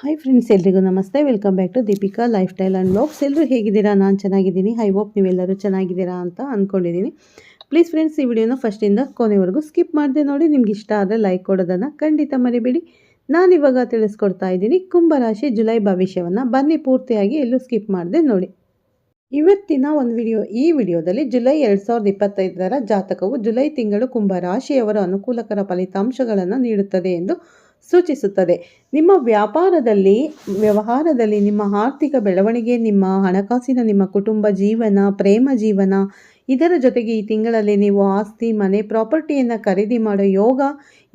Hi friends ಎಲ್ರಿಗೂ ನಮಸ್ತೆ. Welcome back to Deepika lifestyle and blogs ಎಲ್ಲರೂ ಹೇಗಿದ್ದೀರಾ? ನಾನು ಚೆನ್ನಾಗಿದ್ದೀನಿ. ಐ ಹೋಪ್ ನೀವೆಲ್ಲರೂ ಚೆನ್ನಾಗಿದ್ದೀರಾ ಅಂತ ಅಂದ್ಕೊಂಡಿದ್ದೀನಿ ಪ್ಲೀಸ್ ಫ್ರೆಂಡ್ಸ್ ಈ ವಿಡಿಯೋನ ಫಸ್ಟಿಂದ ಕೊನೆವರೆಗೂ ಸ್ಕಿಪ್ ಮಾಡಿದೆ ನೋಡಿ. ನಿಮ್ಗೆ ಇಷ್ಟ ಆದರೆ ಲೈಕ್ ಕೊಡೋದನ್ನು ಖಂಡಿತ ಮರಿಬೇಡಿ. ನಾನಿವಾಗ ತಿಳಿಸ್ಕೊಡ್ತಾ ಇದ್ದೀನಿ. ಕುಂಭರಾಶಿ ಜುಲೈ ಭವಿಷ್ಯವನ್ನು ಬನ್ನಿ ಪೂರ್ತಿಯಾಗಿ ಎಲ್ಲೂ ಸ್ಕಿಪ್ ಮಾಡಿದೆ ನೋಡಿ. ಇವತ್ತಿನ ಒಂದು ವಿಡಿಯೋ ಈ ವಿಡಿಯೋದಲ್ಲಿ ಜುಲೈ ಎರಡು ಸಾವಿರದ ಇಪ್ಪತ್ತೈದರ ಜಾತಕವು ಜುಲೈ ತಿಂಗಳು ಕುಂಭ ರಾಶಿಯವರ ಅನುಕೂಲಕರ ಫಲಿತಾಂಶಗಳನ್ನು ನೀಡುತ್ತದೆ ಎಂದು ಸೂಚಿಸುತ್ತದೆ. ನಿಮ್ಮ ವ್ಯಾಪಾರದಲ್ಲಿ, ವ್ಯವಹಾರದಲ್ಲಿ ನಿಮ್ಮ ಆರ್ಥಿಕ ಬೆಳವಣಿಗೆ, ನಿಮ್ಮ ಹಣಕಾಸಿನ, ನಿಮ್ಮ ಕುಟುಂಬ ಜೀವನ, ಪ್ರೇಮ ಜೀವನ, ಇದರ ಜೊತೆಗೆ ಈ ತಿಂಗಳಲ್ಲಿ ನೀವು ಆಸ್ತಿ, ಮನೆ, ಪ್ರಾಪರ್ಟಿಯನ್ನು ಖರೀದಿ ಮಾಡೋ ಯೋಗ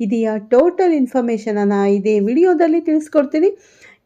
ಇದೆಯಾ? ಟೋಟಲ್ ಇನ್ಫಾರ್ಮೇಷನನ್ನು ಇದೇ ವಿಡಿಯೋದಲ್ಲಿ ತಿಳಿಸ್ಕೊಡ್ತೀನಿ.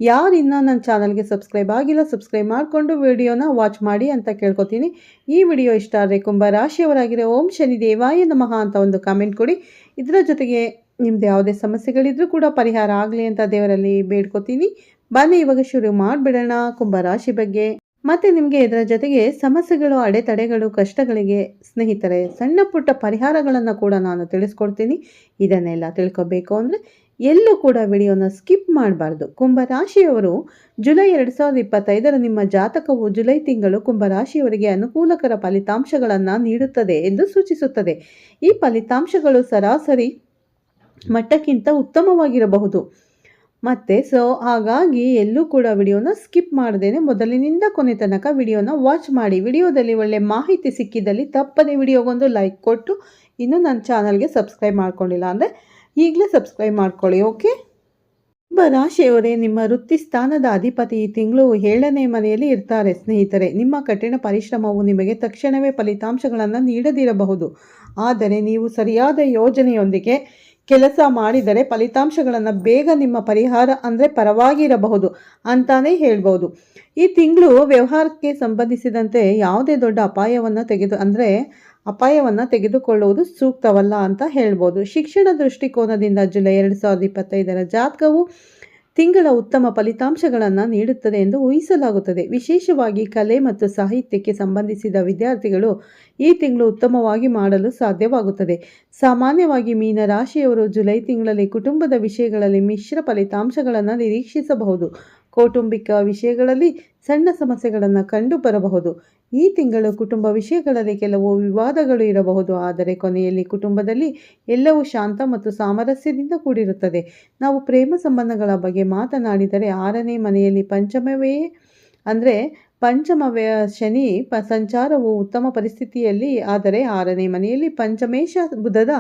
ಯಾರು ಇನ್ನೂ ನನ್ನ ಚಾನಲ್ಗೆ ಸಬ್ಸ್ಕ್ರೈಬ್ ಆಗಿಲ್ಲ, ಸಬ್ಸ್ಕ್ರೈಬ್ ಮಾಡಿಕೊಂಡು ವಿಡಿಯೋನ ವಾಚ್ ಮಾಡಿ ಅಂತ ಕೇಳ್ಕೊತೀನಿ. ಈ ವಿಡಿಯೋ ಇಷ್ಟ ಆದರೆ ಕುಂಭ ರಾಶಿಯವರಾಗಿರೋ ಓಂ ಶನಿ ದೇವಾಯ ನಮಃ ಅಂತ ಒಂದು ಕಾಮೆಂಟ್ ಕೊಡಿ. ಇದರ ಜೊತೆಗೆ ನಿಮ್ದು ಯಾವುದೇ ಸಮಸ್ಯೆಗಳಿದ್ರೂ ಕೂಡ ಪರಿಹಾರ ಆಗಲಿ ಅಂತ ದೇವರಲ್ಲಿ ಬೇಡ್ಕೋತೀನಿ. ಬನ್ನಿ, ಇವಾಗ ಶುರು ಮಾಡಿಬಿಡೋಣ ಕುಂಭ ರಾಶಿ ಬಗ್ಗೆ. ಮತ್ತು ನಿಮಗೆ ಇದರ ಜೊತೆಗೆ ಸಮಸ್ಯೆಗಳು, ಅಡೆತಡೆಗಳು, ಕಷ್ಟಗಳಿಗೆ ಸ್ನೇಹಿತರೆ, ಸಣ್ಣ ಪುಟ್ಟ ಪರಿಹಾರಗಳನ್ನು ಕೂಡ ನಾನು ತಿಳಿಸ್ಕೊಡ್ತೀನಿ. ಇದನ್ನೆಲ್ಲ ತಿಳ್ಕೊಬೇಕು ಅಂದರೆ ಎಲ್ಲೂ ಕೂಡ ವಿಡಿಯೋನ ಸ್ಕಿಪ್ ಮಾಡಬಾರ್ದು. ಕುಂಭರಾಶಿಯವರು ಜುಲೈ ಎರಡು ಸಾವಿರದ ಇಪ್ಪತ್ತೈದರ ನಿಮ್ಮ ಜಾತಕವು ಜುಲೈ ತಿಂಗಳು ಕುಂಭರಾಶಿಯವರಿಗೆ ಅನುಕೂಲಕರ ಫಲಿತಾಂಶಗಳನ್ನು ನೀಡುತ್ತದೆ ಎಂದು ಸೂಚಿಸುತ್ತದೆ. ಈ ಫಲಿತಾಂಶಗಳು ಸರಾಸರಿ ಮಟ್ಟಕ್ಕಿಂತ ಉತ್ತಮವಾಗಿರಬಹುದು. ಮತ್ತು ಸೊ ಹಾಗಾಗಿ ಎಲ್ಲೂ ಕೂಡ ವಿಡಿಯೋನ ಸ್ಕಿಪ್ ಮಾಡದೇನೆ ಮೊದಲಿನಿಂದ ಕೊನೆ ತನಕ ವಿಡಿಯೋನ ವಾಚ್ ಮಾಡಿ. ವಿಡಿಯೋದಲ್ಲಿ ಒಳ್ಳೆ ಮಾಹಿತಿ ಸಿಕ್ಕಿದಲ್ಲಿ ತಪ್ಪದೆ ವಿಡಿಯೋಗೊಂದು ಲೈಕ್ ಕೊಟ್ಟು, ಇನ್ನೂ ನನ್ನ ಚಾನಲ್ಗೆ ಸಬ್ಸ್ಕ್ರೈಬ್ ಮಾಡ್ಕೊಂಡಿಲ್ಲ ಅಂದರೆ ಈಗಲೇ ಸಬ್ಸ್ಕ್ರೈಬ್ ಮಾಡ್ಕೊಳ್ಳಿ ಓಕೆ ರಾಶಿಯವರೇ ನಿಮ್ಮ ವೃತ್ತಿ ಸ್ಥಾನದ ಅಧಿಪತಿ ಈ ತಿಂಗಳು ಏಳನೇ ಮನೆಯಲ್ಲಿ ಇರ್ತಾರೆ. ಸ್ನೇಹಿತರೆ, ನಿಮ್ಮ ಕಠಿಣ ಪರಿಶ್ರಮವು ನಿಮಗೆ ತಕ್ಷಣವೇ ಫಲಿತಾಂಶಗಳನ್ನು ನೀಡದಿರಬಹುದು. ಆದರೆ ನೀವು ಸರಿಯಾದ ಯೋಜನೆಯೊಂದಿಗೆ ಕೆಲಸ ಮಾಡಿದರೆ ಫಲಿತಾಂಶಗಳನ್ನು ಬೇಗ ನಿಮ್ಮ ಪರಿಹಾರ ಅಂದರೆ ಪರವಾಗಿರಬಹುದು ಅಂತಾನೇ ಹೇಳ್ಬೋದು. ಈ ತಿಂಗಳು ವ್ಯವಹಾರಕ್ಕೆ ಸಂಬಂಧಿಸಿದಂತೆ ಯಾವುದೇ ದೊಡ್ಡ ಅಪಾಯವನ್ನು ತೆಗೆದು ಅಂದರೆ ಅಪಾಯವನ್ನು ತೆಗೆದುಕೊಳ್ಳುವುದು ಸೂಕ್ತವಲ್ಲ ಅಂತ ಹೇಳ್ಬೋದು. ಶಿಕ್ಷಣ ದೃಷ್ಟಿಕೋನದಿಂದ ಜುಲೈ ಎರಡು ಸಾವಿರದ ಇಪ್ಪತ್ತೈದರ ಜಾತಕವು ತಿಂಗಳ ಉತ್ತಮ ಫಲಿತಾಂಶಗಳನ್ನು ನೀಡುತ್ತದೆ ಎಂದು ಊಹಿಸಲಾಗುತ್ತದೆ. ವಿಶೇಷವಾಗಿ ಕಲೆ ಮತ್ತು ಸಾಹಿತ್ಯಕ್ಕೆ ಸಂಬಂಧಿಸಿದ ವಿದ್ಯಾರ್ಥಿಗಳು ಈ ತಿಂಗಳು ಉತ್ತಮವಾಗಿ ಮಾಡಲು ಸಾಧ್ಯವಾಗುತ್ತದೆ. ಸಾಮಾನ್ಯವಾಗಿ ಮೀನ ರಾಶಿಯವರು ಜುಲೈ ತಿಂಗಳಲ್ಲಿ ಕುಟುಂಬದ ವಿಷಯಗಳಲ್ಲಿ ಮಿಶ್ರ ಫಲಿತಾಂಶಗಳನ್ನು ನಿರೀಕ್ಷಿಸಬಹುದು. ಕೌಟುಂಬಿಕ ವಿಷಯಗಳಲ್ಲಿ ಸಣ್ಣ ಸಮಸ್ಯೆಗಳನ್ನು ಕಂಡು ಬರಬಹುದು ಈ ತಿಂಗಳು ಕುಟುಂಬ ವಿಷಯಗಳಲ್ಲಿ ಕೆಲವು ವಿವಾದಗಳು ಇರಬಹುದು, ಆದರೆ ಕೊನೆಯಲ್ಲಿ ಕುಟುಂಬದಲ್ಲಿ ಎಲ್ಲವೂ ಶಾಂತ ಮತ್ತು ಸಾಮರಸ್ಯದಿಂದ ಕೂಡಿರುತ್ತದೆ. ನಾವು ಪ್ರೇಮ ಸಂಬಂಧಗಳ ಬಗ್ಗೆ ಮಾತನಾಡಿದರೆ ಆರನೇ ಮನೆಯಲ್ಲಿ ಪಂಚಮವೇ, ಅಂದರೆ ಪಂಚಮ ಶನಿ ಪ ಸಂಚಾರವು ಉತ್ತಮ ಪರಿಸ್ಥಿತಿಯಲ್ಲಿ, ಆದರೆ ಆರನೇ ಮನೆಯಲ್ಲಿ ಪಂಚಮೇಶ ಬುಧದ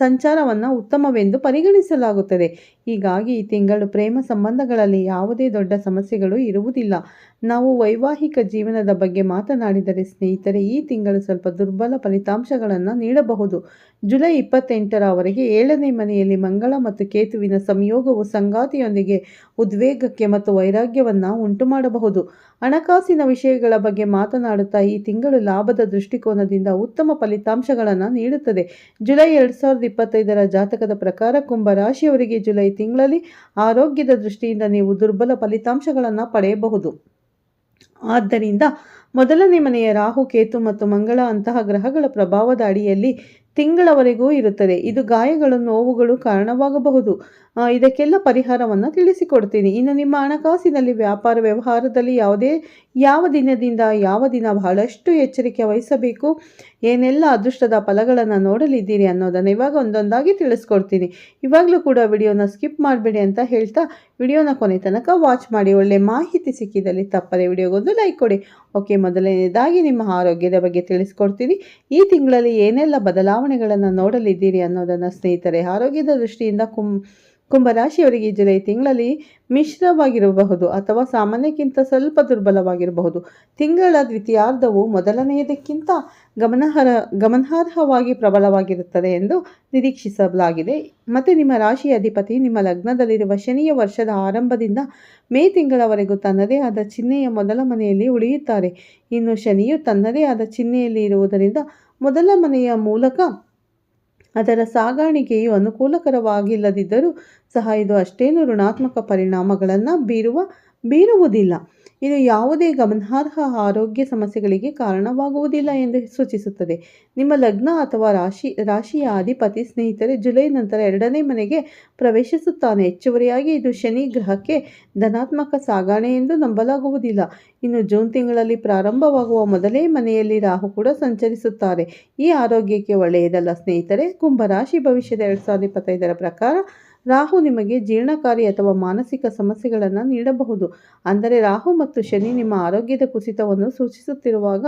ಸಂಚಾರವನ್ನು ಉತ್ತಮವೆಂದು ಪರಿಗಣಿಸಲಾಗುತ್ತದೆ. ಹೀಗಾಗಿ ಈ ತಿಂಗಳು ಪ್ರೇಮ ಸಂಬಂಧಗಳಲ್ಲಿ ಯಾವುದೇ ದೊಡ್ಡ ಸಮಸ್ಯೆಗಳು ಇರುವುದಿಲ್ಲ. ನಾವು ವೈವಾಹಿಕ ಜೀವನದ ಬಗ್ಗೆ ಮಾತನಾಡಿದರೆ ಸ್ನೇಹಿತರೆ, ಈ ತಿಂಗಳು ಸ್ವಲ್ಪ ದುರ್ಬಲ ಫಲಿತಾಂಶಗಳನ್ನು ನೀಡಬಹುದು. ಜುಲೈ ಇಪ್ಪತ್ತೆಂಟರವರೆಗೆ ಏಳನೇ ಮನೆಯಲ್ಲಿ ಮಂಗಳ ಮತ್ತು ಕೇತುವಿನ ಸಂಯೋಗವು ಸಂಗಾತಿಯೊಂದಿಗೆ ಉದ್ವೇಗಕ್ಕೆ ಮತ್ತು ವೈರಾಗ್ಯವನ್ನು ಉಂಟು ಮಾಡಬಹುದು ಹಣಕಾಸಿನ ವಿಷಯಗಳ ಬಗ್ಗೆ ಮಾತನಾಡುತ್ತಾ ಈ ತಿಂಗಳು ಲಾಭದ ದೃಷ್ಟಿಕೋನದಿಂದ ಉತ್ತಮ ಫಲಿತಾಂಶಗಳನ್ನು ನೀಡುತ್ತದೆ. ಜುಲೈ ಎರಡು ಸಾವಿರದ ಇಪ್ಪತ್ತೈದರ ಜಾತಕದ ಪ್ರಕಾರ ಕುಂಭ ರಾಶಿಯವರಿಗೆ ಜುಲೈ ತಿಂಗಳಲ್ಲಿ ಆರೋಗ್ಯದ ದೃಷ್ಟಿಯಿಂದ ನೀವು ದುರ್ಬಲ ಫಲಿತಾಂಶಗಳನ್ನು ಪಡೆಯಬಹುದು. ಆದ್ದರಿಂದ ಮೊದಲನೇ ಮನೆಯ ರಾಹು, ಕೇತು ಮತ್ತು ಮಂಗಳ ಅಂತಹ ಗ್ರಹಗಳ ಪ್ರಭಾವದ ಅಡಿಯಲ್ಲಿ ತಿಂಗಳವರೆಗೂ ಇರುತ್ತದೆ. ಇದು ಗಾಯಗಳು ನೋವುಗಳು ಕಾರಣವಾಗಬಹುದು. ಇದಕ್ಕೆಲ್ಲ ಪರಿಹಾರವನ್ನು ತಿಳಿಸಿಕೊಡ್ತೀನಿ. ಇನ್ನು ನಿಮ್ಮ ಹಣಕಾಸಿನಲ್ಲಿ ವ್ಯಾಪಾರ ವ್ಯವಹಾರದಲ್ಲಿ ಯಾವುದೇ, ಯಾವ ದಿನದಿಂದ ಯಾವ ದಿನ ಬಹಳಷ್ಟು ಎಚ್ಚರಿಕೆ ವಹಿಸಬೇಕು, ಏನೆಲ್ಲ ಅದೃಷ್ಟದ ಫಲಗಳನ್ನು ನೋಡಲಿದ್ದೀರಿ ಅನ್ನೋದನ್ನು ಇವಾಗ ಒಂದೊಂದಾಗಿ ತಿಳಿಸ್ಕೊಡ್ತೀನಿ. ಇವಾಗಲೂ ಕೂಡ ವಿಡಿಯೋನ ಸ್ಕಿಪ್ ಮಾಡಬೇಡಿ ಅಂತ ಹೇಳ್ತಾ ವಿಡಿಯೋನ ಕೊನೆ ತನಕ ವಾಚ್ ಮಾಡಿ. ಒಳ್ಳೆ ಮಾಹಿತಿ ಸಿಕ್ಕಿದಲ್ಲಿ ತಪ್ಪದೆ ವಿಡಿಯೋಗೊಂದು ಲೈಕ್ ಕೊಡಿ. ಓಕೆ, ಮೊದಲನೇದಾಗಿ ನಿಮ್ಮ ಆರೋಗ್ಯದ ಬಗ್ಗೆ ತಿಳಿಸ್ಕೊಡ್ತೀನಿ. ಈ ತಿಂಗಳಲ್ಲಿ ಏನೆಲ್ಲ ಬದಲಾವಣೆಗಳನ್ನು ನೋಡಲಿದ್ದೀರಿ ಅನ್ನೋದನ್ನು ಸ್ನೇಹಿತರೆ, ಆರೋಗ್ಯದ ದೃಷ್ಟಿಯಿಂದ ಕುಂ, ಕುಂಭರಾಶಿಯವರಿಗೆ ಜುಲೈ ತಿಂಗಳಲ್ಲಿ ಮಿಶ್ರವಾಗಿರಬಹುದು ಅಥವಾ ಸಾಮಾನ್ಯಕ್ಕಿಂತ ಸ್ವಲ್ಪ ದುರ್ಬಲವಾಗಿರಬಹುದು. ತಿಂಗಳ ದ್ವಿತೀಯಾರ್ಧವು ಮೊದಲನೆಯದಕ್ಕಿಂತ ಗಮನಾರ್ಹ, ಗಮನಾರ್ಹವಾಗಿ ಪ್ರಬಲವಾಗಿರುತ್ತದೆ ಎಂದು ನಿರೀಕ್ಷಿಸಲಾಗಿದೆ. ಮತ್ತು ನಿಮ್ಮ ರಾಶಿಯ ಅಧಿಪತಿ ನಿಮ್ಮ ಲಗ್ನದಲ್ಲಿರುವ ಶನಿಯ ವರ್ಷದ ಆರಂಭದಿಂದ ಮೇ ತಿಂಗಳವರೆಗೂ ತನ್ನದೇ ಆದ ಚಿಹ್ನೆಯ ಮೊದಲ ಮನೆಯಲ್ಲಿ ಉಳಿಯುತ್ತಾರೆ. ಇನ್ನು ಶನಿಯು ತನ್ನದೇ ಆದ ಚಿಹ್ನೆಯಲ್ಲಿ ಇರುವುದರಿಂದ ಮೊದಲ ಮನೆಯ ಮೂಲಕ ಅದರ ಸಾಗಾಣಿಕೆಯು ಅನುಕೂಲಕರವಾಗಿಲ್ಲದಿದ್ದರೂ ಸಹ ಇದು ಅಷ್ಟೇನು ಋಣಾತ್ಮಕ ಪರಿಣಾಮಗಳನ್ನು ಬೀರುವ ಬೀರುವುದಿಲ್ಲ. ಇದು ಯಾವುದೇ ಗಮನಾರ್ಹ ಆರೋಗ್ಯ ಸಮಸ್ಯೆಗಳಿಗೆ ಕಾರಣವಾಗುವುದಿಲ್ಲ ಎಂದು ಸೂಚಿಸುತ್ತದೆ. ನಿಮ್ಮ ಲಗ್ನ ಅಥವಾ ರಾಶಿ, ರಾಶಿಯ ಅಧಿಪತಿ ಸ್ನೇಹಿತರೆ, ಜುಲೈ ನಂತರ ಎರಡನೇ ಮನೆಗೆ ಪ್ರವೇಶಿಸುತ್ತಾನೆ. ಹೆಚ್ಚುವರಿಯಾಗಿ ಇದು ಶನಿ ಗ್ರಹಕ್ಕೆ ಧನಾತ್ಮಕ ಸಾಗಣೆ ಎಂದು ನಂಬಲಾಗುವುದಿಲ್ಲ. ಇನ್ನು ಜೂನ್ ತಿಂಗಳಲ್ಲಿ ಪ್ರಾರಂಭವಾಗುವ ಮೊದಲೇ ಮನೆಯಲ್ಲಿ ರಾಹು ಕೂಡ ಸಂಚರಿಸುತ್ತಾರೆ. ಈ ಆರೋಗ್ಯಕ್ಕೆ ಒಳ್ಳೆಯದಲ್ಲ ಸ್ನೇಹಿತರೆ. ಕುಂಭರಾಶಿ ಭವಿಷ್ಯದ ಎರಡು ಸಾವಿರದ ಇಪ್ಪತ್ತೈದರ ಪ್ರಕಾರ ರಾಹು ನಿಮಗೆ ಜೀರ್ಣಕಾರಿ ಅಥವಾ ಮಾನಸಿಕ ಸಮಸ್ಯೆಗಳನ್ನು ನೀಡಬಹುದು. ಅಂದರೆ ರಾಹು ಮತ್ತು ಶನಿ ನಿಮ್ಮ ಆರೋಗ್ಯದ ಕುಸಿತವನ್ನು ಸೂಚಿಸುತ್ತಿರುವಾಗ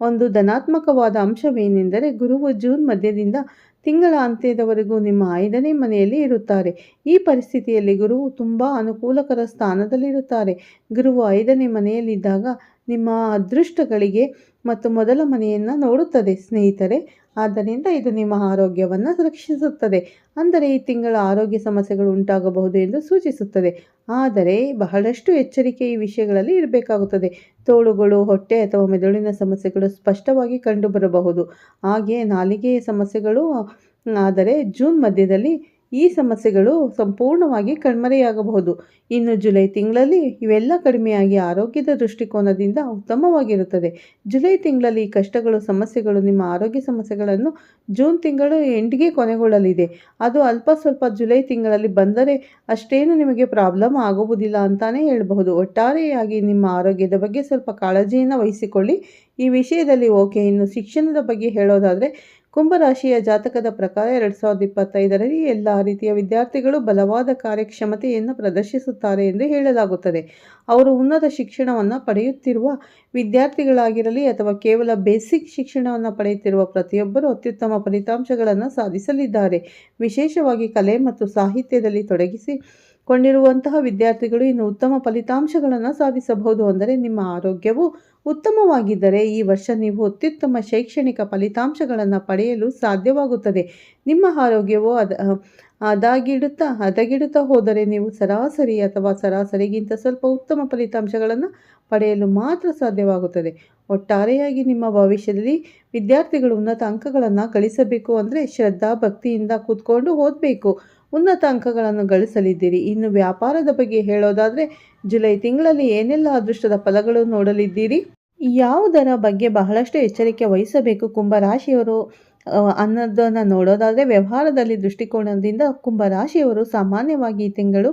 ಒಂದು ಧನಾತ್ಮಕವಾದ ಅಂಶವೇನೆಂದರೆ ಗುರುವು ಜೂನ್ ಮಧ್ಯದಿಂದ ತಿಂಗಳ ಅಂತ್ಯದವರೆಗೂ ನಿಮ್ಮ ಐದನೇ ಮನೆಯಲ್ಲಿ ಇರುತ್ತಾರೆ. ಈ ಪರಿಸ್ಥಿತಿಯಲ್ಲಿ ಗುರುವು ತುಂಬ ಅನುಕೂಲಕರ ಸ್ಥಾನದಲ್ಲಿರುತ್ತಾರೆ. ಗುರುವು ಐದನೇ ಮನೆಯಲ್ಲಿದ್ದಾಗ ನಿಮ್ಮ ಅದೃಷ್ಟಗಳಿಗೆ ಮತ್ತು ಮೊದಲ ಮನೆಯನ್ನು ನೋಡುತ್ತದೆ, ಸ್ನೇಹಿತರೆ. ಆದ್ದರಿಂದ ಇದು ನಿಮ್ಮ ಆರೋಗ್ಯವನ್ನು ರಕ್ಷಿಸುತ್ತದೆ ಅಂದರೆ ಈ ತಿಂಗಳ ಆರೋಗ್ಯ ಸಮಸ್ಯೆಗಳು ಉಂಟಾಗಬಹುದು ಎಂದು ಸೂಚಿಸುತ್ತದೆ. ಆದರೆ ಬಹಳಷ್ಟು ಎಚ್ಚರಿಕೆ ಈ ವಿಷಯಗಳಲ್ಲಿ ಇರಬೇಕಾಗುತ್ತದೆ. ತೋಳುಗಳು, ಹೊಟ್ಟೆ ಅಥವಾ ಮೆದುಳಿನ ಸಮಸ್ಯೆಗಳು ಸ್ಪಷ್ಟವಾಗಿ ಕಂಡುಬರಬಹುದು. ಹಾಗೆಯೇ ನಾಲಿಗೆಯ ಸಮಸ್ಯೆಗಳು, ಆದರೆ ಜೂನ್ ಮಧ್ಯದಲ್ಲಿ ಈ ಸಮಸ್ಯೆಗಳು ಸಂಪೂರ್ಣವಾಗಿ ಕಣ್ಮರೆಯಾಗಬಹುದು. ಇನ್ನು ಜುಲೈ ತಿಂಗಳಲ್ಲಿ ಇವೆಲ್ಲ ಕಡಿಮೆಯಾಗಿ ಆರೋಗ್ಯದ ದೃಷ್ಟಿಕೋನದಿಂದ ಉತ್ತಮವಾಗಿರುತ್ತದೆ. ಜುಲೈ ತಿಂಗಳಲ್ಲಿ ಈ ಕಷ್ಟಗಳು, ಸಮಸ್ಯೆಗಳು ನಿಮ್ಮ ಆರೋಗ್ಯ ಸಮಸ್ಯೆಗಳನ್ನು ಜೂನ್ ತಿಂಗಳು ಎಂಡಿಗೆ ಕೊನೆಗೊಳ್ಳಲಿದೆ. ಅದು ಅಲ್ಪ ಸ್ವಲ್ಪ ಜುಲೈ ತಿಂಗಳಲ್ಲಿ ಬಂದರೆ ಅಷ್ಟೇನು ನಿಮಗೆ ಪ್ರಾಬ್ಲಮ್ ಆಗುವುದಿಲ್ಲ ಅಂತಾನೆ ಹೇಳಬಹುದು. ಒಟ್ಟಾರೆಯಾಗಿ ನಿಮ್ಮ ಆರೋಗ್ಯದ ಬಗ್ಗೆ ಸ್ವಲ್ಪ ಕಾಳಜಿಯನ್ನು ವಹಿಸಿಕೊಳ್ಳಿ. ಈ ವಿಷಯದಲ್ಲಿ ಓಕೆ. ಇನ್ನು ಶಿಕ್ಷಣದ ಬಗ್ಗೆ ಹೇಳೋದಾದರೆ ಕುಂಭರಾಶಿಯ ಜಾತಕದ ಪ್ರಕಾರ ಎರಡು ಸಾವಿರದ ಇಪ್ಪತ್ತೈದರಲ್ಲಿ ಎಲ್ಲ ರೀತಿಯ ವಿದ್ಯಾರ್ಥಿಗಳು ಬಲವಾದ ಕಾರ್ಯಕ್ಷಮತೆಯನ್ನು ಪ್ರದರ್ಶಿಸುತ್ತಾರೆ ಎಂದು ಹೇಳಲಾಗುತ್ತದೆ. ಅವರು ಉನ್ನತ ಶಿಕ್ಷಣವನ್ನು ಪಡೆಯುತ್ತಿರುವ ವಿದ್ಯಾರ್ಥಿಗಳಾಗಿರಲಿ ಅಥವಾ ಕೇವಲ ಬೇಸಿಕ್ ಶಿಕ್ಷಣವನ್ನು ಪಡೆಯುತ್ತಿರುವ ಪ್ರತಿಯೊಬ್ಬರೂ ಅತ್ಯುತ್ತಮ ಫಲಿತಾಂಶಗಳನ್ನು ಸಾಧಿಸಲಿದ್ದಾರೆ. ವಿಶೇಷವಾಗಿ ಕಲೆ ಮತ್ತು ಸಾಹಿತ್ಯದಲ್ಲಿ ತೊಡಗಿಸಿ ಕೊಂಡಿರುವಂತಹ ವಿದ್ಯಾರ್ಥಿಗಳು ಇನ್ನು ಉತ್ತಮ ಫಲಿತಾಂಶಗಳನ್ನು ಸಾಧಿಸಬಹುದು ಅಂದರೆ ನಿಮ್ಮ ಆರೋಗ್ಯವು ಉತ್ತಮವಾಗಿದ್ದರೆ ಈ ವರ್ಷ ನೀವು ಅತ್ಯುತ್ತಮ ಶೈಕ್ಷಣಿಕ ಫಲಿತಾಂಶಗಳನ್ನು ಪಡೆಯಲು ಸಾಧ್ಯವಾಗುತ್ತದೆ. ನಿಮ್ಮ ಆರೋಗ್ಯವು ಅದ ಅದಾಗಿಡುತ್ತಾ, ಹದಗಿಡುತ್ತಾ ಹೋದರೆ ನೀವು ಸರಾಸರಿ ಅಥವಾ ಸರಾಸರಿಗಿಂತ ಸ್ವಲ್ಪ ಉತ್ತಮ ಫಲಿತಾಂಶಗಳನ್ನು ಪಡೆಯಲು ಮಾತ್ರ ಸಾಧ್ಯವಾಗುತ್ತದೆ. ಒಟ್ಟಾರೆಯಾಗಿ ನಿಮ್ಮ ಭವಿಷ್ಯದಲ್ಲಿ ವಿದ್ಯಾರ್ಥಿಗಳು ಉನ್ನತ ಅಂಕಗಳನ್ನು ಗಳಿಸಬೇಕು ಅಂದರೆ ಶ್ರದ್ಧಾ, ಭಕ್ತಿಯಿಂದ ಕೂತ್ಕೊಂಡು ಓದಬೇಕು. ಉನ್ನತ ಅಂಕಗಳನ್ನು ಗಳಿಸಲಿದ್ದೀರಿ. ಇನ್ನು ವ್ಯಾಪಾರದ ಬಗ್ಗೆ ಹೇಳೋದಾದರೆ, ಜುಲೈ ತಿಂಗಳಲ್ಲಿ ಏನೆಲ್ಲ ಅದೃಷ್ಟದ ಫಲಗಳು ನೋಡಲಿದ್ದೀರಿ? ಯಾವುದರ ಬಗ್ಗೆ ಬಹಳಷ್ಟು ಎಚ್ಚರಿಕೆ ವಹಿಸಬೇಕು? ಕುಂಭರಾಶಿಯವರು ಅನ್ನೋದನ್ನು ನೋಡೋದಾದರೆ, ವ್ಯವಹಾರದಲ್ಲಿ ದೃಷ್ಟಿಕೋನದಿಂದ ಕುಂಭರಾಶಿಯವರು ಸಾಮಾನ್ಯವಾಗಿ ಈ ತಿಂಗಳು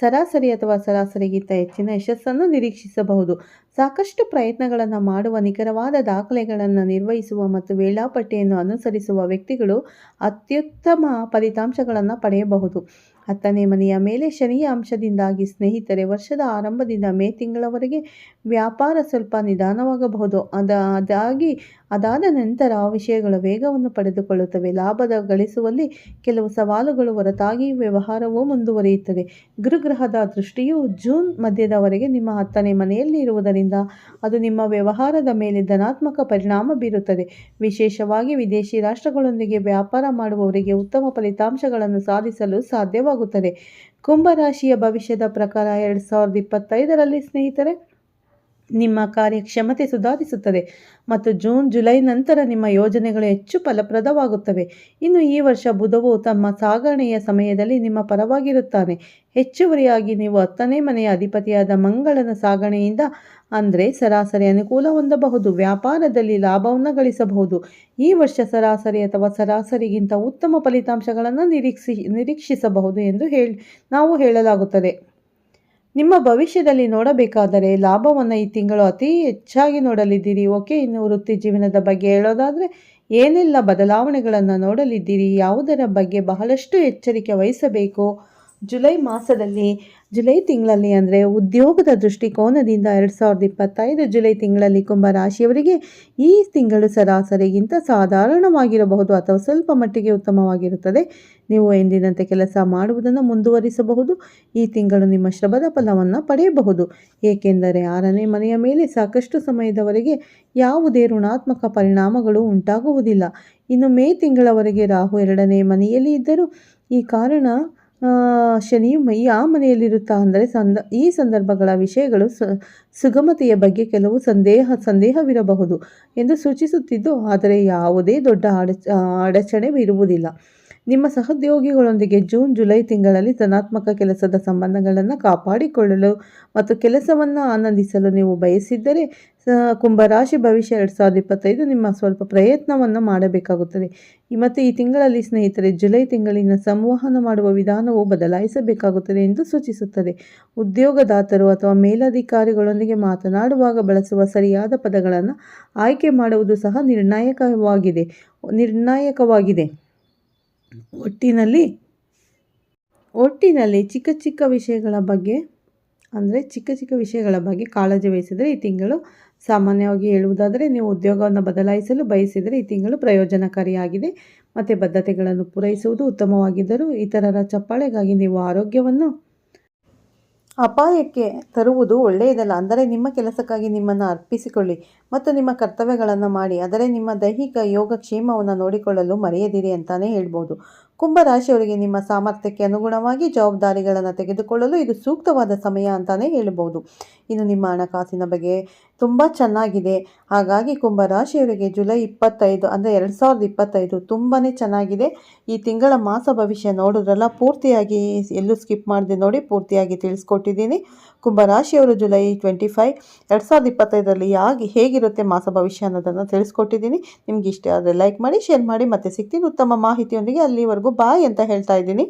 ಸರಾಸರಿ ಅಥವಾ ಸರಾಸರಿಗಿಂತ ಹೆಚ್ಚಿನ ಯಶಸ್ಸನ್ನು ನಿರೀಕ್ಷಿಸಬಹುದು. ಸಾಕಷ್ಟು ಪ್ರಯತ್ನಗಳನ್ನು ಮಾಡುವ ನಿಖರವಾದ ದಾಖಲೆಗಳನ್ನು ನಿರ್ವಹಿಸುವ ಮತ್ತು ವೇಳಾಪಟ್ಟಿಯನ್ನು ಅನುಸರಿಸುವ ವ್ಯಕ್ತಿಗಳು ಅತ್ಯುತ್ತಮ ಫಲಿತಾಂಶಗಳನ್ನು ಪಡೆಯಬಹುದು. ಹತ್ತನೇ ಮನೆಯ ಮೇಲೆ ಶನಿಯ ಅಂಶದಿಂದಾಗಿ ಸ್ನೇಹಿತರೆ, ವರ್ಷದ ಆರಂಭದಿಂದ ಮೇ ತಿಂಗಳವರೆಗೆ ವ್ಯಾಪಾರ ಸ್ವಲ್ಪ ನಿಧಾನವಾಗಬಹುದು. ಅದ, ಅದಾಗಿ ಅದಾದ ನಂತರ ವಿಷಯಗಳ ವೇಗವನ್ನು ಪಡೆದುಕೊಳ್ಳುತ್ತವೆ. ಲಾಭದ ಗಳಿಸುವಲ್ಲಿ ಕೆಲವು ಸವಾಲುಗಳು ಹೊರತಾಗಿ ವ್ಯವಹಾರವೂ ಮುಂದುವರಿಯುತ್ತದೆ. ಗುರುಗ್ರಹದ ದೃಷ್ಟಿಯು ಜೂನ್ ಮಧ್ಯದವರೆಗೆ ನಿಮ್ಮ ಹತ್ತನೇ ಮನೆಯಲ್ಲಿ ಇರುವುದರಿಂದ ಅದು ನಿಮ್ಮ ವ್ಯವಹಾರದ ಮೇಲೆ ಧನಾತ್ಮಕ ಪರಿಣಾಮ ಬೀರುತ್ತದೆ. ವಿಶೇಷವಾಗಿ ವಿದೇಶಿ ರಾಷ್ಟ್ರಗಳೊಂದಿಗೆ ವ್ಯಾಪಾರ ಮಾಡುವವರಿಗೆ ಉತ್ತಮ ಫಲಿತಾಂಶಗಳನ್ನು ಸಾಧಿಸಲು ಸಾಧ್ಯವಾಗುತ್ತದೆ. ಕುಂಭರಾಶಿಯ ಭವಿಷ್ಯದ ಪ್ರಕಾರ ಎರಡು ಸಾವಿರದ ಇಪ್ಪತ್ತೈದರಲ್ಲಿ ಸ್ನೇಹಿತರೆ ನಿಮ್ಮ ಕಾರ್ಯಕ್ಷಮತೆ ಸುಧಾರಿಸುತ್ತದೆ ಮತ್ತು ಜೂನ್, ಜುಲೈ ನಂತರ ನಿಮ್ಮ ಯೋಜನೆಗಳು ಹೆಚ್ಚು ಫಲಪ್ರದವಾಗುತ್ತವೆ. ಇನ್ನು ಈ ವರ್ಷ ಬುಧವು ತಮ್ಮ ಸಾಗಣೆಯ ಸಮಯದಲ್ಲಿ ನಿಮ್ಮ ಪರವಾಗಿರುತ್ತಾನೆ. ಹೆಚ್ಚುವರಿಯಾಗಿ ನೀವು ಹತ್ತನೇ ಮನೆಯ ಅಧಿಪತಿಯಾದ ಮಂಗಳನ ಸಾಗಣೆಯಿಂದ, ಅಂದರೆ ಸರಾಸರಿ ಅನುಕೂಲ ಹೊಂದಬಹುದು, ವ್ಯಾಪಾರದಲ್ಲಿ ಲಾಭವನ್ನು ಗಳಿಸಬಹುದು. ಈ ವರ್ಷ ಸರಾಸರಿ ಅಥವಾ ಸರಾಸರಿಗಿಂತ ಉತ್ತಮ ಫಲಿತಾಂಶಗಳನ್ನು ನಿರೀಕ್ಷಿ, ನಿರೀಕ್ಷಿಸಬಹುದು ಎಂದು ಹೇಳಿ, ನಾವು ಹೇಳಲಾಗುತ್ತದೆ. ನಿಮ್ಮ ಭವಿಷ್ಯದಲ್ಲಿ ನೋಡಬೇಕಾದರೆ ಲಾಭವನ್ನು ಈ ತಿಂಗಳು ಅತಿ ಹೆಚ್ಚಾಗಿ ನೋಡಲಿದ್ದೀರಿ. ಓಕೆ, ಇನ್ನು ವೃತ್ತಿ ಜೀವನದ ಬಗ್ಗೆ ಹೇಳೋದಾದರೆ ಏನೆಲ್ಲ ಬದಲಾವಣೆಗಳನ್ನು ನೋಡಲಿದ್ದೀರಿ, ಯಾವುದರ ಬಗ್ಗೆ ಬಹಳಷ್ಟು ಎಚ್ಚರಿಕೆ ವಹಿಸಬೇಕು ಜುಲೈ ಮಾಸದಲ್ಲಿ, ಜುಲೈ ತಿಂಗಳಲ್ಲಿ ಅಂದರೆ ಉದ್ಯೋಗದ ದೃಷ್ಟಿಕೋನದಿಂದ ಎರಡು ಸಾವಿರದ ಇಪ್ಪತ್ತೈದು ಜುಲೈ ತಿಂಗಳಲ್ಲಿ ಕುಂಭ ರಾಶಿಯವರಿಗೆ ಈ ತಿಂಗಳು ಸರಾಸರಿಗಿಂತ ಸಾಧಾರಣವಾಗಿರಬಹುದು ಅಥವಾ ಸ್ವಲ್ಪ ಮಟ್ಟಿಗೆ ಉತ್ತಮವಾಗಿರುತ್ತದೆ. ನೀವು ಎಂದಿನಂತೆ ಕೆಲಸ ಮಾಡುವುದನ್ನು ಮುಂದುವರಿಸಬಹುದು. ಈ ತಿಂಗಳು ನಿಮ್ಮ ಶ್ರಮದ ಫಲವನ್ನು ಪಡೆಯಬಹುದು. ಏಕೆಂದರೆ ಆರನೇ ಮನೆಯ ಮೇಲೆ ಸಾಕಷ್ಟು ಸಮಯದವರೆಗೆ ಯಾವುದೇ ಋಣಾತ್ಮಕ ಪರಿಣಾಮಗಳು ಉಂಟಾಗುವುದಿಲ್ಲ. ಇನ್ನು ಮೇ ತಿಂಗಳವರೆಗೆ ರಾಹು ಎರಡನೇ ಮನೆಯಲ್ಲಿ ಇದ್ದರೂ ಈ ಕಾರಣ ಶನಿಯು ಯಾವ ಮನೆಯಲ್ಲಿರುತ್ತಾ ಅಂದರೆ ಸಂದ ಈ ಸಂದರ್ಭಗಳ ವಿಷಯಗಳು ಸುಗಮತೆಯ ಬಗ್ಗೆ ಕೆಲವು ಸಂದೇಹ, ಸಂದೇಹವಿರಬಹುದು ಎಂದು ಸೂಚಿಸುತ್ತಿದ್ದು, ಆದರೆ ಯಾವುದೇ ದೊಡ್ಡ ಅಡಚ ಅಡಚಣೆ ಇರುವುದಿಲ್ಲ ನಿಮ್ಮ ಸಹೋದ್ಯೋಗಿಗಳೊಂದಿಗೆ ಜೂನ್, ಜುಲೈ ತಿಂಗಳಲ್ಲಿ ಧನಾತ್ಮಕ ಕೆಲಸದ ಸಂಬಂಧಗಳನ್ನು ಕಾಪಾಡಿಕೊಳ್ಳಲು ಮತ್ತು ಕೆಲಸವನ್ನು ಆನಂದಿಸಲು ನೀವು ಬಯಸಿದ್ದರೆ ಕುಂಭರಾಶಿ ಭವಿಷ್ಯ ಎರಡು ಸಾವಿರದ ಇಪ್ಪತ್ತೈದು ನಿಮ್ಮ ಸ್ವಲ್ಪ ಪ್ರಯತ್ನವನ್ನು ಮಾಡಬೇಕಾಗುತ್ತದೆ. ಮತ್ತು ಈ ತಿಂಗಳಲ್ಲಿ ಸ್ನೇಹಿತರೆ, ಜುಲೈ ತಿಂಗಳಿನ ಸಂವಹನ ಮಾಡುವ ವಿಧಾನವು ಬದಲಾಯಿಸಬೇಕಾಗುತ್ತದೆ ಎಂದು ಸೂಚಿಸುತ್ತದೆ. ಉದ್ಯೋಗದಾತರು ಅಥವಾ ಮೇಲಧಿಕಾರಿಗಳೊಂದಿಗೆ ಮಾತನಾಡುವಾಗ ಬಳಸುವ ಸರಿಯಾದ ಪದಗಳನ್ನು ಆಯ್ಕೆ ಮಾಡುವುದು ಸಹ ನಿರ್ಣಾಯಕವಾಗಿದೆ. ನಿರ್ಣಾಯಕವಾಗಿದೆ. ಒಟ್ಟಿನಲ್ಲಿ ಒಟ್ಟಿನಲ್ಲಿ ಚಿಕ್ಕ ಚಿಕ್ಕ ವಿಷಯಗಳ ಬಗ್ಗೆ, ಅಂದರೆ ಚಿಕ್ಕ ಚಿಕ್ಕ ವಿಷಯಗಳ ಬಗ್ಗೆ ಕಾಳಜಿ ವಹಿಸಿದರೆ ಈ ತಿಂಗಳು ಸಾಮಾನ್ಯವಾಗಿ ಹೇಳುವುದಾದರೆ ನೀವು ಉದ್ಯೋಗವನ್ನು ಬದಲಾಯಿಸಲು ಬಯಸಿದರೆ ಈ ತಿಂಗಳು ಪ್ರಯೋಜನಕಾರಿಯಾಗಿದೆ. ಮತ್ತು ಬದ್ಧತೆಗಳನ್ನು ಪೂರೈಸುವುದು ಉತ್ತಮವಾಗಿದ್ದರೂ ಇತರರ ಚಪ್ಪಾಳೆಗಾಗಿ ನೀವು ಆರೋಗ್ಯವನ್ನು ಅಪಾಯಕ್ಕೆ ತರುವುದು ಒಳ್ಳೆಯದಲ್ಲ. ಅಂದರೆ ನಿಮ್ಮ ಕೆಲಸಕ್ಕಾಗಿ ನಿಮ್ಮನ್ನು ಅರ್ಪಿಸಿಕೊಳ್ಳಿ ಮತ್ತು ನಿಮ್ಮ ಕರ್ತವ್ಯಗಳನ್ನು ಮಾಡಿ. ಆದರೆ ನಿಮ್ಮ ದೈಹಿಕ ಯೋಗಕ್ಷೇಮವನ್ನು ನೋಡಿಕೊಳ್ಳಲು ಮರೆಯದಿರಿ ಅಂತಲೇ ಹೇಳ್ಬೋದು. ಕುಂಭರಾಶಿಯವರಿಗೆ ನಿಮ್ಮ ಸಾಮರ್ಥ್ಯಕ್ಕೆ ಅನುಗುಣವಾಗಿ ಜವಾಬ್ದಾರಿಗಳನ್ನು ತೆಗೆದುಕೊಳ್ಳಲು ಇದು ಸೂಕ್ತವಾದ ಸಮಯ ಅಂತಲೇ ಹೇಳ್ಬೋದು. ಇನ್ನು ನಿಮ್ಮ ಹಣಕಾಸಿನ ಬಗ್ಗೆ ತುಂಬ ಚೆನ್ನಾಗಿದೆ. ಹಾಗಾಗಿ ಕುಂಭರಾಶಿಯವರಿಗೆ ಜುಲೈ ಇಪ್ಪತ್ತೈದು ಅಂದರೆ ಎರಡು ಸಾವಿರದ ಇಪ್ಪತ್ತೈದು ತುಂಬಾ ಚೆನ್ನಾಗಿದೆ. ಈ ತಿಂಗಳ ಮಾಸ ಭವಿಷ್ಯ ನೋಡಿದ್ರಲ್ಲ, ಪೂರ್ತಿಯಾಗಿ ಎಲ್ಲೂ ಸ್ಕಿಪ್ ಮಾಡಿದೆ ನೋಡಿ ಪೂರ್ತಿಯಾಗಿ ತಿಳಿಸ್ಕೊಟ್ಟಿದ್ದೀನಿ. ಕುಂಭರಾಶಿಯವರು ಜುಲೈ ಟ್ವೆಂಟಿ ಫೈವ್, ಎರಡು ಸಾವಿರದ ಇಪ್ಪತ್ತೈದರಲ್ಲಿ ಯಾಗಿ ಹೇಗಿರುತ್ತೆ ಮಾಸ ಭವಿಷ್ಯ ಅನ್ನೋದನ್ನು ತಿಳಿಸ್ಕೊಟ್ಟಿದ್ದೀನಿ. ನಿಮ್ಗೆ ಇಷ್ಟ ಆದರೆ ಲೈಕ್ ಮಾಡಿ, ಶೇರ್ ಮಾಡಿ, ಮತ್ತೆ ಸಿಗ್ತೀನಿ ಉತ್ತಮ ಮಾಹಿತಿಯೊಂದಿಗೆ ಅಲ್ಲಿವರೆಗೂ ಬಾಯ್ ಅಂತ ಹೇಳ್ತಾ ಇದ್ದೀನಿ.